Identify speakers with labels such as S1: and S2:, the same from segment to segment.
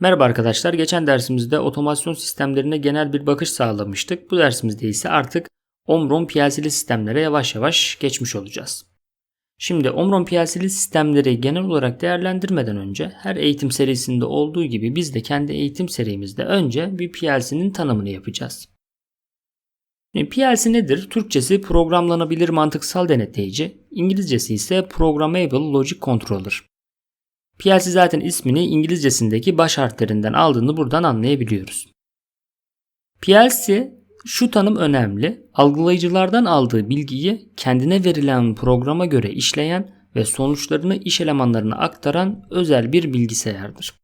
S1: Merhaba arkadaşlar. Geçen dersimizde otomasyon sistemlerine genel bir bakış sağlamıştık. Bu dersimizde ise artık Omron PLC'li sistemlere yavaş yavaş geçmiş olacağız. Şimdi Omron PLC'li sistemleri genel olarak değerlendirmeden önce her eğitim serisinde olduğu gibi biz de kendi eğitim serimizde önce bir PLC'nin tanımını yapacağız. PLC nedir? Türkçesi programlanabilir mantıksal denetleyici, İngilizcesi ise Programmable Logic Controller. PLC zaten ismini İngilizcesindeki baş harflerinden aldığını buradan anlayabiliyoruz. PLC şu tanım önemli. Algılayıcılardan aldığı bilgiyi kendine verilen programa göre işleyen ve sonuçlarını iş elemanlarına aktaran özel bir bilgisayardır.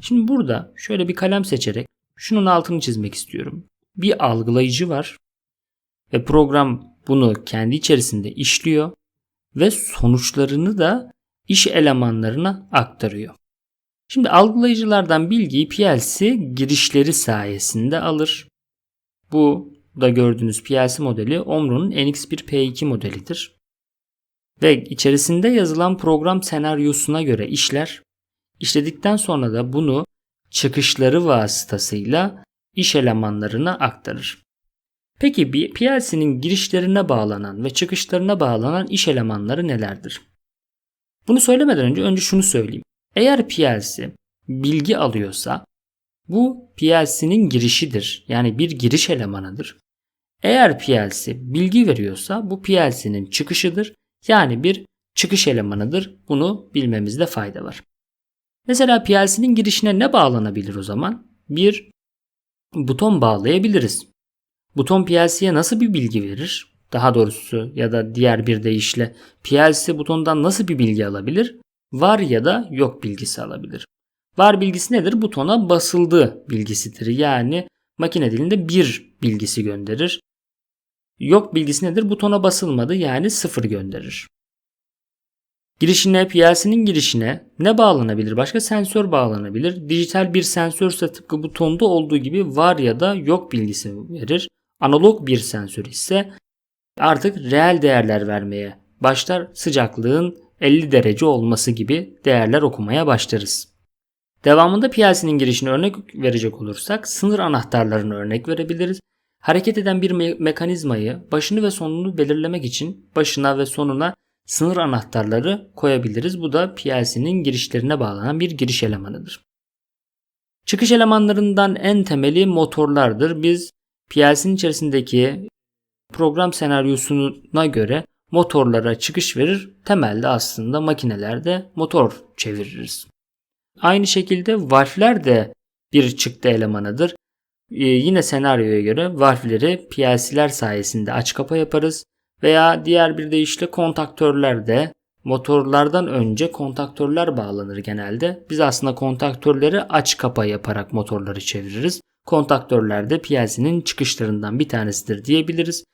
S1: Şimdi burada şöyle bir kalem seçerek şunun altını çizmek istiyorum. Bir algılayıcı var ve program bunu kendi içerisinde işliyor ve sonuçlarını da iş elemanlarına aktarıyor. Şimdi algılayıcılardan bilgiyi PLC girişleri sayesinde alır. Bu da gördüğünüz PLC modeli Omron'un NX1P2 modelidir. Ve içerisinde yazılan program senaryosuna göre işler. İşledikten sonra da bunu çıkışları vasıtasıyla iş elemanlarına aktarır. Peki PLC'nin girişlerine bağlanan ve çıkışlarına bağlanan iş elemanları nelerdir? Bunu söylemeden önce önce şunu söyleyeyim. Eğer PLC bilgi alıyorsa bu PLC'nin girişidir. Yani bir giriş elemanıdır. Eğer PLC bilgi veriyorsa bu PLC'nin çıkışıdır. Yani bir çıkış elemanıdır. Bunu bilmemizde fayda var. Mesela PLC'nin girişine ne bağlanabilir o zaman? Bir buton bağlayabiliriz. Buton PLC'ye nasıl bir bilgi verir? Daha doğrusu ya da diğer bir deyişle PLC butondan nasıl bir bilgi alabilir? Var ya da yok bilgisi alabilir. Var bilgisi nedir? Butona basıldı bilgisidir. Yani makine dilinde bir bilgisi gönderir. Yok bilgisi nedir? Butona basılmadı yani sıfır gönderir. Girişine, PLC'nin girişine ne bağlanabilir? Başka sensör bağlanabilir. Dijital bir sensörse tıpkı butonda olduğu gibi var ya da yok bilgisi verir. Analog bir sensör ise artık reel değerler vermeye başlar. Sıcaklığın 50 derece olması gibi değerler okumaya başlarız. Devamında PLC'nin girişine örnek verecek olursak sınır anahtarlarını örnek verebiliriz. Hareket eden bir me- mekanizmayı başını ve sonunu belirlemek için başına ve sonuna sınır anahtarları koyabiliriz. Bu da PLC'nin girişlerine bağlanan bir giriş elemanıdır. Çıkış elemanlarından en temeli motorlardır. Biz PLC'nin içerisindeki program senaryosuna göre motorlara çıkış verir. Temelde aslında makinelerde motor çeviririz. Aynı şekilde valfler de bir çıktı elemanıdır. Ee, yine senaryoya göre valfleri PLC'ler sayesinde aç kapa yaparız. Veya diğer bir deyişle kontaktörler de motorlardan önce kontaktörler bağlanır genelde. Biz aslında kontaktörleri aç kapa yaparak motorları çeviririz. Kontaktörler de PLC'nin çıkışlarından bir tanesidir diyebiliriz.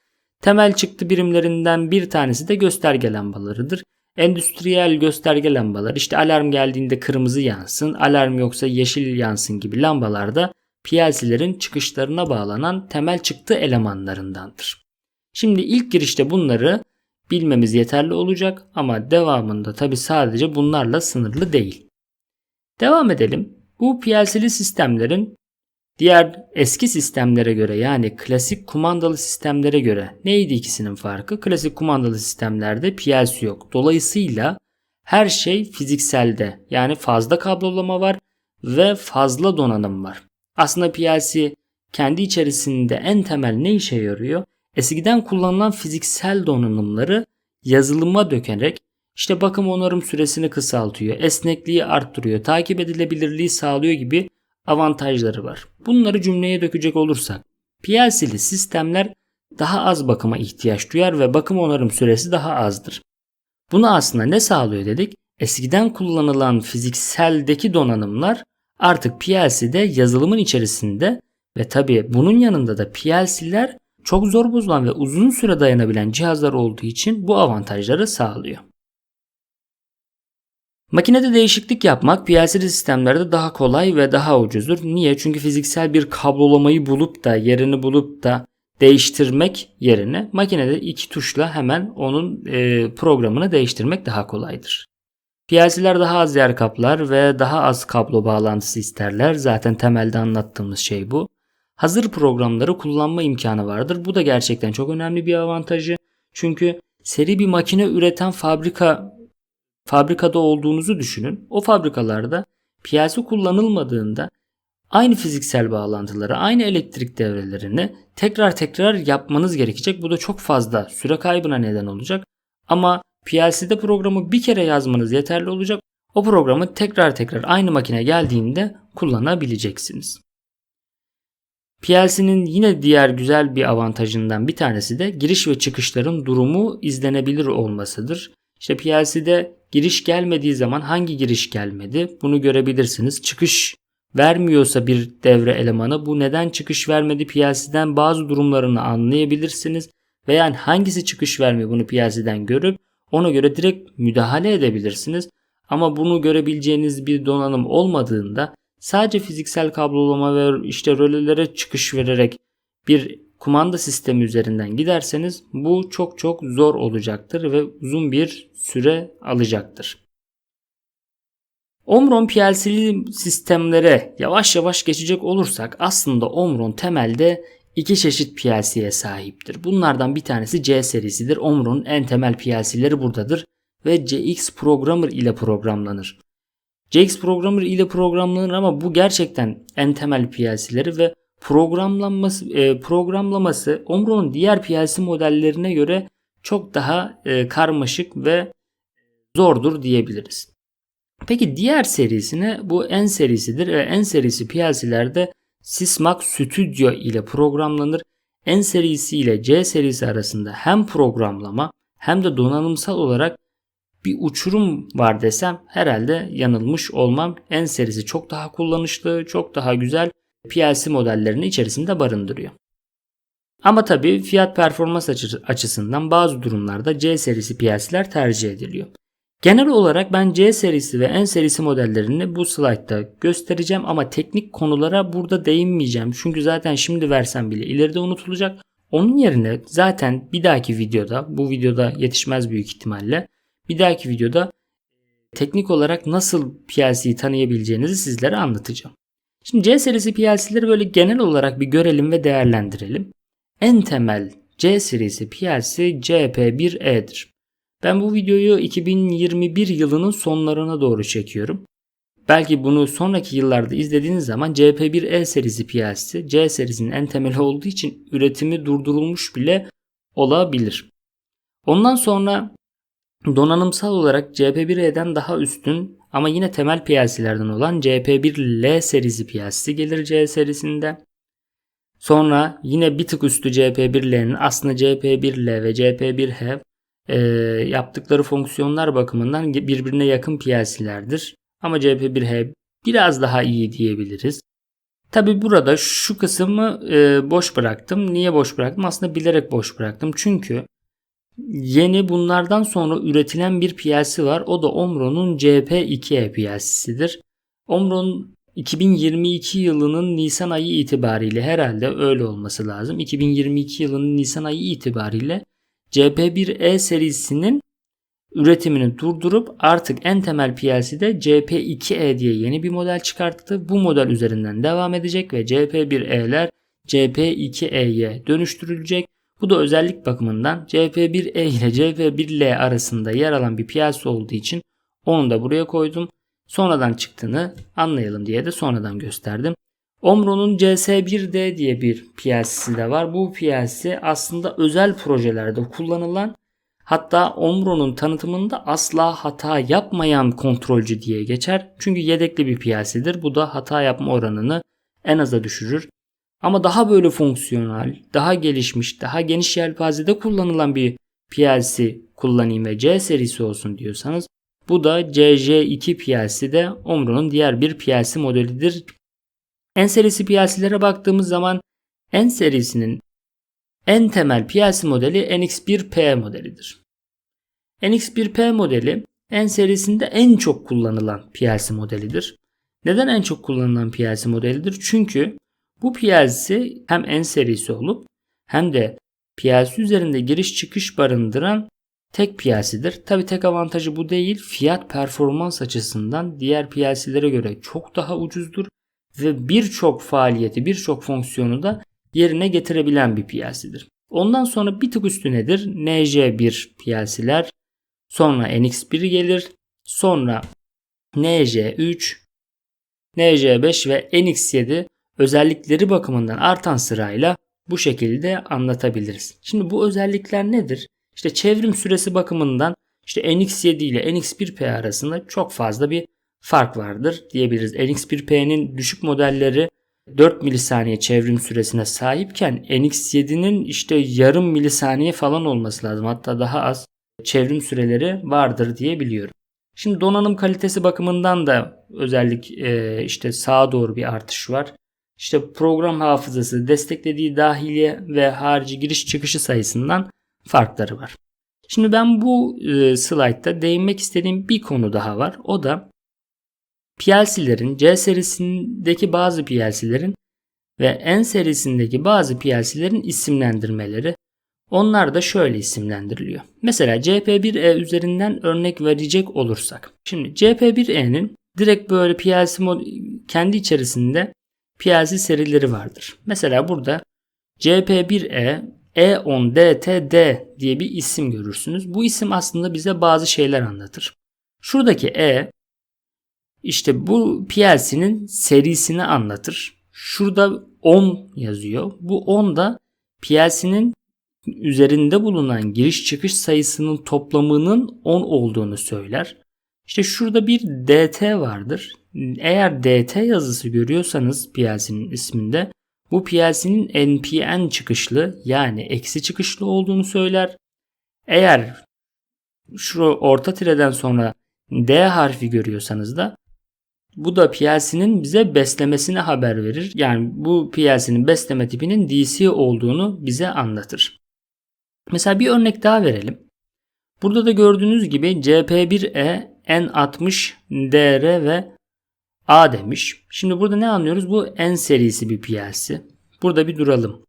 S1: Temel çıktı birimlerinden bir tanesi de gösterge lambalarıdır. Endüstriyel gösterge lambalar işte alarm geldiğinde kırmızı yansın, alarm yoksa yeşil yansın gibi lambalar da PLC'lerin çıkışlarına bağlanan temel çıktı elemanlarındandır. Şimdi ilk girişte bunları bilmemiz yeterli olacak ama devamında tabi sadece bunlarla sınırlı değil. Devam edelim. Bu PLC'li sistemlerin Diğer eski sistemlere göre yani klasik kumandalı sistemlere göre neydi ikisinin farkı? Klasik kumandalı sistemlerde PLC yok. Dolayısıyla her şey fizikselde yani fazla kablolama var ve fazla donanım var. Aslında PLC kendi içerisinde en temel ne işe yarıyor? Eskiden kullanılan fiziksel donanımları yazılıma dökerek işte bakım onarım süresini kısaltıyor, esnekliği arttırıyor, takip edilebilirliği sağlıyor gibi avantajları var. Bunları cümleye dökecek olursak PLC'li sistemler daha az bakıma ihtiyaç duyar ve bakım onarım süresi daha azdır. Bunu aslında ne sağlıyor dedik? Eskiden kullanılan fizikseldeki donanımlar artık PLC'de yazılımın içerisinde ve tabi bunun yanında da PLC'ler çok zor bozulan ve uzun süre dayanabilen cihazlar olduğu için bu avantajları sağlıyor. Makinede değişiklik yapmak PLC sistemlerde daha kolay ve daha ucuzdur. Niye? Çünkü fiziksel bir kablolamayı bulup da yerini bulup da değiştirmek yerine makinede iki tuşla hemen onun e, programını değiştirmek daha kolaydır. PLC'ler daha az yer kaplar ve daha az kablo bağlantısı isterler. Zaten temelde anlattığımız şey bu. Hazır programları kullanma imkanı vardır. Bu da gerçekten çok önemli bir avantajı. Çünkü seri bir makine üreten fabrika fabrikada olduğunuzu düşünün. O fabrikalarda PLC kullanılmadığında aynı fiziksel bağlantıları, aynı elektrik devrelerini tekrar tekrar yapmanız gerekecek. Bu da çok fazla süre kaybına neden olacak. Ama PLC'de programı bir kere yazmanız yeterli olacak. O programı tekrar tekrar aynı makine geldiğinde kullanabileceksiniz. PLC'nin yine diğer güzel bir avantajından bir tanesi de giriş ve çıkışların durumu izlenebilir olmasıdır. İşte PLC'de giriş gelmediği zaman hangi giriş gelmedi bunu görebilirsiniz. Çıkış vermiyorsa bir devre elemanı bu neden çıkış vermedi PLC'den bazı durumlarını anlayabilirsiniz. Veya hangisi çıkış vermiyor bunu PLC'den görüp ona göre direkt müdahale edebilirsiniz. Ama bunu görebileceğiniz bir donanım olmadığında sadece fiziksel kablolama ve işte rölelere çıkış vererek bir kumanda sistemi üzerinden giderseniz bu çok çok zor olacaktır ve uzun bir süre alacaktır. Omron PLC'li sistemlere yavaş yavaş geçecek olursak aslında Omron temelde iki çeşit PLC'ye sahiptir. Bunlardan bir tanesi C serisidir. Omron'un en temel PLC'leri buradadır ve CX Programmer ile programlanır. CX Programmer ile programlanır ama bu gerçekten en temel PLC'leri ve programlanması e, programlaması Omron'un diğer PLC modellerine göre çok daha e, karmaşık ve zordur diyebiliriz. Peki diğer serisine bu N serisidir ve N serisi PLC'lerde Sysmax Studio ile programlanır. N serisi ile C serisi arasında hem programlama hem de donanımsal olarak bir uçurum var desem herhalde yanılmış olmam. N serisi çok daha kullanışlı, çok daha güzel PLC modellerini içerisinde barındırıyor. Ama tabi fiyat performans açısından bazı durumlarda C serisi PLC'ler tercih ediliyor. Genel olarak ben C serisi ve N serisi modellerini bu slaytta göstereceğim ama teknik konulara burada değinmeyeceğim. Çünkü zaten şimdi versem bile ileride unutulacak. Onun yerine zaten bir dahaki videoda, bu videoda yetişmez büyük ihtimalle, bir dahaki videoda teknik olarak nasıl PLC'yi tanıyabileceğinizi sizlere anlatacağım. Şimdi C serisi PLC'leri böyle genel olarak bir görelim ve değerlendirelim. En temel C serisi PLC CP1E'dir. Ben bu videoyu 2021 yılının sonlarına doğru çekiyorum. Belki bunu sonraki yıllarda izlediğiniz zaman CP1E serisi PLC C serisinin en temeli olduğu için üretimi durdurulmuş bile olabilir. Ondan sonra donanımsal olarak CP1E'den daha üstün ama yine temel PLC'lerden olan CP1L serisi PLC gelir C serisinde. Sonra yine bir tık üstü CP1L'nin aslında CP1L ve CP1H e, yaptıkları fonksiyonlar bakımından birbirine yakın PLC'lerdir. Ama CP1H biraz daha iyi diyebiliriz. Tabi burada şu kısmı e, boş bıraktım. Niye boş bıraktım? Aslında bilerek boş bıraktım. Çünkü yeni bunlardan sonra üretilen bir PLC var. O da Omron'un CP2E PLC'sidir. Omron 2022 yılının Nisan ayı itibariyle herhalde öyle olması lazım. 2022 yılının Nisan ayı itibariyle CP1E serisinin üretimini durdurup artık en temel PLC'de CP2E diye yeni bir model çıkarttı. Bu model üzerinden devam edecek ve CP1E'ler CP2E'ye dönüştürülecek. Bu da özellik bakımından CP1E ile CP1L arasında yer alan bir PLC olduğu için onu da buraya koydum. Sonradan çıktığını anlayalım diye de sonradan gösterdim. Omron'un CS1D diye bir PLC'si de var. Bu PLC aslında özel projelerde kullanılan hatta Omron'un tanıtımında asla hata yapmayan kontrolcü diye geçer. Çünkü yedekli bir PLC'dir. Bu da hata yapma oranını en aza düşürür. Ama daha böyle fonksiyonel, daha gelişmiş, daha geniş yelpazede kullanılan bir PLC kullanayım ve C serisi olsun diyorsanız bu da CJ2 PLC de Omron'un diğer bir PLC modelidir. N serisi PLC'lere baktığımız zaman N serisinin en temel PLC modeli NX1P modelidir. NX1P modeli N serisinde en çok kullanılan PLC modelidir. Neden en çok kullanılan PLC modelidir? Çünkü bu PLC hem N serisi olup hem de PLC üzerinde giriş çıkış barındıran tek PLC'dir. Tabi tek avantajı bu değil. Fiyat performans açısından diğer PLC'lere göre çok daha ucuzdur ve birçok faaliyeti, birçok fonksiyonu da yerine getirebilen bir PLC'dir. Ondan sonra bir tık üstü nedir? NJ1 PLC'ler, sonra NX1 gelir, sonra NJ3, NJ5 ve NX7 özellikleri bakımından artan sırayla bu şekilde anlatabiliriz. Şimdi bu özellikler nedir? İşte çevrim süresi bakımından işte NX7 ile NX1P arasında çok fazla bir fark vardır diyebiliriz. NX1P'nin düşük modelleri 4 milisaniye çevrim süresine sahipken NX7'nin işte yarım milisaniye falan olması lazım. Hatta daha az çevrim süreleri vardır diye biliyorum. Şimdi donanım kalitesi bakımından da özellik e, işte sağa doğru bir artış var. İşte program hafızası desteklediği dahiliye ve harici giriş çıkışı sayısından farkları var. Şimdi ben bu e, slaytta değinmek istediğim bir konu daha var. O da PLC'lerin C serisindeki bazı PLC'lerin ve N serisindeki bazı PLC'lerin isimlendirmeleri. Onlar da şöyle isimlendiriliyor. Mesela CP1E üzerinden örnek verecek olursak. Şimdi CP1E'nin direkt böyle PLC mod kendi içerisinde PLC serileri vardır. Mesela burada CP1E E10DTD diye bir isim görürsünüz. Bu isim aslında bize bazı şeyler anlatır. Şuradaki E işte bu PLC'nin serisini anlatır. Şurada 10 yazıyor. Bu 10 da PLC'nin üzerinde bulunan giriş çıkış sayısının toplamının 10 olduğunu söyler. İşte şurada bir DT vardır. Eğer DT yazısı görüyorsanız PLC'nin isminde bu PLC'nin NPN çıkışlı yani eksi çıkışlı olduğunu söyler. Eğer şu orta tireden sonra D harfi görüyorsanız da bu da PLC'nin bize beslemesine haber verir. Yani bu PLC'nin besleme tipinin DC olduğunu bize anlatır. Mesela bir örnek daha verelim. Burada da gördüğünüz gibi CP1E N60 DR ve A demiş. Şimdi burada ne anlıyoruz? Bu N serisi bir PLC. Burada bir duralım.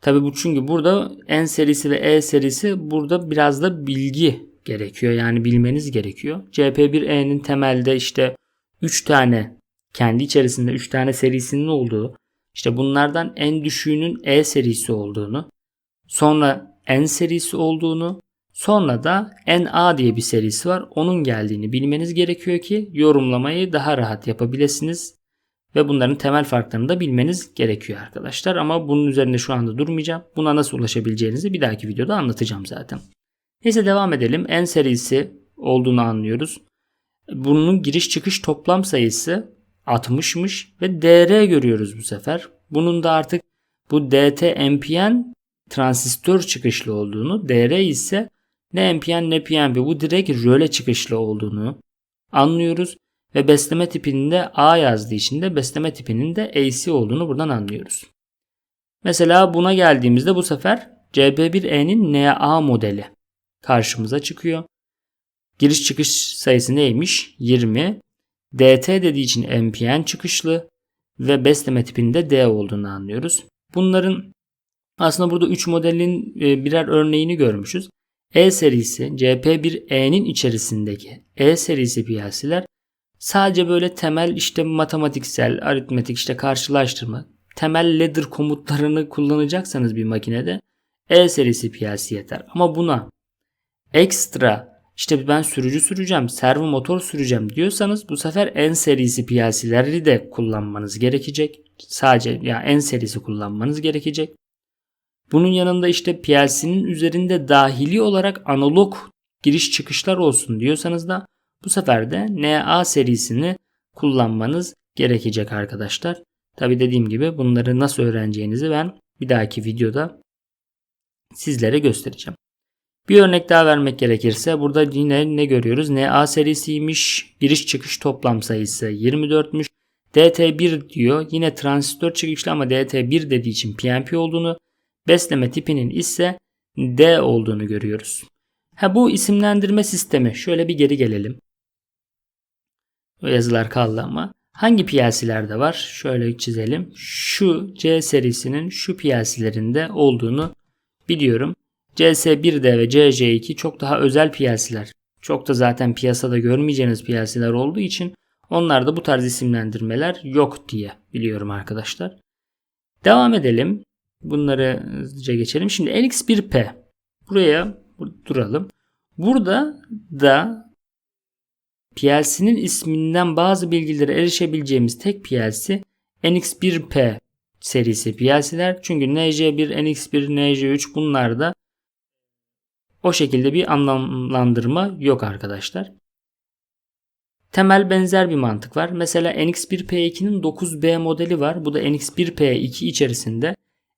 S1: Tabi bu çünkü burada N serisi ve E serisi burada biraz da bilgi gerekiyor. Yani bilmeniz gerekiyor. CP1E'nin temelde işte 3 tane kendi içerisinde 3 tane serisinin olduğu işte bunlardan en düşüğünün E serisi olduğunu sonra N serisi olduğunu sonra da NA diye bir serisi var. Onun geldiğini bilmeniz gerekiyor ki yorumlamayı daha rahat yapabilirsiniz. Ve bunların temel farklarını da bilmeniz gerekiyor arkadaşlar. Ama bunun üzerinde şu anda durmayacağım. Buna nasıl ulaşabileceğinizi bir dahaki videoda anlatacağım zaten. Neyse devam edelim. N serisi olduğunu anlıyoruz. Bunun giriş çıkış toplam sayısı 60'mış ve DR görüyoruz bu sefer. Bunun da artık bu DT NPN transistör çıkışlı olduğunu, DR ise ne NPN ne PNP bu direkt röle çıkışlı olduğunu anlıyoruz. Ve besleme tipinin de A yazdığı için de besleme tipinin de AC olduğunu buradan anlıyoruz. Mesela buna geldiğimizde bu sefer CB1E'nin NA modeli karşımıza çıkıyor. Giriş çıkış sayısı neymiş? 20. DT dediği için NPN çıkışlı ve besleme tipinde D olduğunu anlıyoruz. Bunların aslında burada 3 modelin e, birer örneğini görmüşüz. E serisi CP1E'nin içerisindeki E serisi PLC'ler sadece böyle temel işte matematiksel, aritmetik işte karşılaştırma, temel ladder komutlarını kullanacaksanız bir makinede E serisi PLC yeter. Ama buna ekstra işte ben sürücü süreceğim, servo motor süreceğim diyorsanız bu sefer N serisi PLC'leri de kullanmanız gerekecek. Sadece ya yani N serisi kullanmanız gerekecek. Bunun yanında işte PLC'nin üzerinde dahili olarak analog giriş çıkışlar olsun diyorsanız da bu sefer de NA serisini kullanmanız gerekecek arkadaşlar. Tabi dediğim gibi bunları nasıl öğreneceğinizi ben bir dahaki videoda sizlere göstereceğim. Bir örnek daha vermek gerekirse burada yine ne görüyoruz? NA serisiymiş. Giriş çıkış toplam sayısı 24'müş. DT1 diyor. Yine transistör çıkışlı ama DT1 dediği için PNP olduğunu. Besleme tipinin ise D olduğunu görüyoruz. Ha bu isimlendirme sistemi şöyle bir geri gelelim. O yazılar kaldı ama. Hangi PLC'lerde var? Şöyle çizelim. Şu C serisinin şu PLC'lerinde olduğunu biliyorum. CS1D ve CC2 çok daha özel PLC'ler. Çok da zaten piyasada görmeyeceğiniz PLC'ler olduğu için onlarda bu tarz isimlendirmeler yok diye biliyorum arkadaşlar. Devam edelim. Bunları hızlıca geçelim. Şimdi NX1P. Buraya duralım. Burada da PLC'nin isminden bazı bilgilere erişebileceğimiz tek PLC NX1P serisi PLC'ler. Çünkü NJ1, NX1, NJ3 bunlarda o şekilde bir anlamlandırma yok arkadaşlar. Temel benzer bir mantık var. Mesela NX1P2'nin 9B modeli var. Bu da NX1P2 içerisinde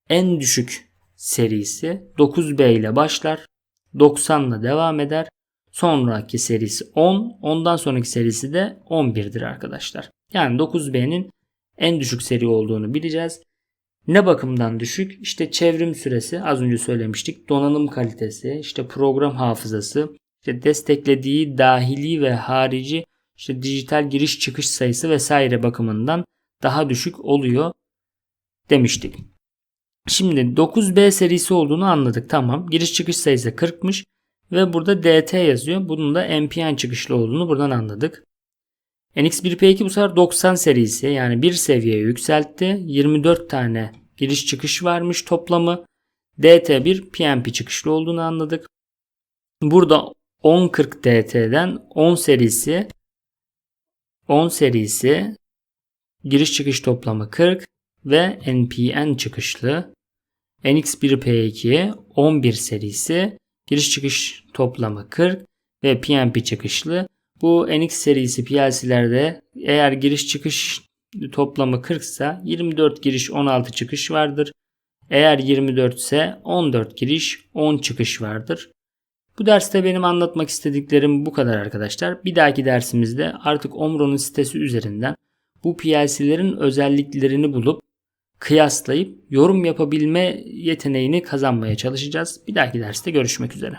S1: en düşük serisi 9B ile başlar. 90 ile devam eder. Sonraki serisi 10. Ondan sonraki serisi de 11'dir arkadaşlar. Yani 9B'nin en düşük seri olduğunu bileceğiz. Ne bakımdan düşük? İşte çevrim süresi az önce söylemiştik. Donanım kalitesi, işte program hafızası, işte desteklediği dahili ve harici işte dijital giriş çıkış sayısı vesaire bakımından daha düşük oluyor demiştik. Şimdi 9B serisi olduğunu anladık. Tamam. Giriş çıkış sayısı 40'mış ve burada DT yazıyor. Bunun da NPN çıkışlı olduğunu buradan anladık. NX1P2 bu sefer 90 serisi yani bir seviye yükseltti. 24 tane giriş çıkış varmış toplamı. DT1 PNP çıkışlı olduğunu anladık. Burada 1040 DT'den 10 serisi 10 serisi giriş çıkış toplamı 40 ve NPN çıkışlı. NX1P2 11 serisi giriş çıkış toplamı 40 ve PNP çıkışlı. Bu NX serisi PLC'lerde eğer giriş çıkış toplamı 40 ise 24 giriş 16 çıkış vardır. Eğer 24 ise 14 giriş 10 çıkış vardır. Bu derste benim anlatmak istediklerim bu kadar arkadaşlar. Bir dahaki dersimizde artık Omron'un sitesi üzerinden bu PLC'lerin özelliklerini bulup kıyaslayıp yorum yapabilme yeteneğini kazanmaya çalışacağız. Bir dahaki derste görüşmek üzere.